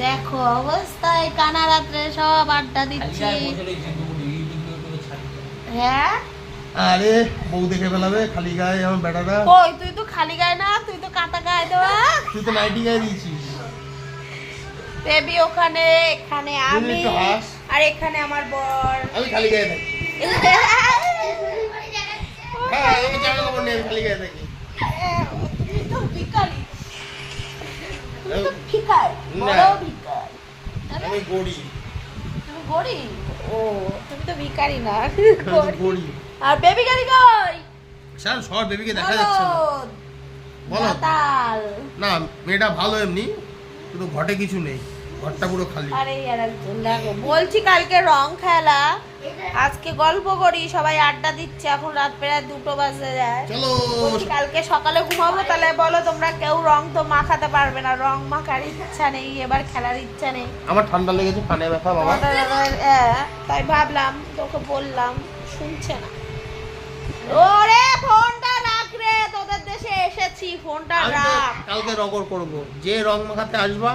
দেখো অবস্থায় কানা রাত্রে সব আড্ডা দিচ্ছি। হ্যাঁ? আরে বউ দেখে ফেলাবে খালি গায়ে আমার বেটাটা কই তুই তো খালি গায়ে না তুই তো কাটা গায়ে দেওয়া তুই তো নাইটি গায়ে দিয়েছিস। বেবি ওখানে এখানে আমি আর এখানে আমার বর। আমি খালি গায়ে থাকি। হ্যাঁ। আমি জামা কাপড় নেই খালি গায়ে থাকি। তো না। বড় ভিখারি। আমি গড়ি। তুমি গরিব ও তুমি তো ভিখারি না। গরিব। আর বেবি গাড়ি কই? স্যার সর বেবিকে দেখা যাচ্ছে না। বলদ, বলদ। না মেয়েটা ভালো এমনি কিন্তু ঘটে কিছু নেই। ঘরটা পুরো খালি। আরে আর দেখো বলছি কালকে রং খেলা। আজকে গল্প করি সবাই আড্ডা দিচ্ছে এখন রাত প্রায় দুটো বাজে যায়। চলো কালকে সকালে ঘুমাবো তাহলে বলো তোমরা কেউ রং তো মাখাতে পারবে না রং মাখার ইচ্ছা নেই এবার খেলার ইচ্ছা নেই। আমার ঠান্ডা লেগেছে কানে ব্যথা বাবা। হ্যাঁ, তাই ভাবলাম তোকে বললাম শুনছে না। ওরে ফোনটা রাখ রে তোদের দেশে এসেছি ফোনটা রাখ। কালকে রগর করব। যে রং মাখাতে আসবা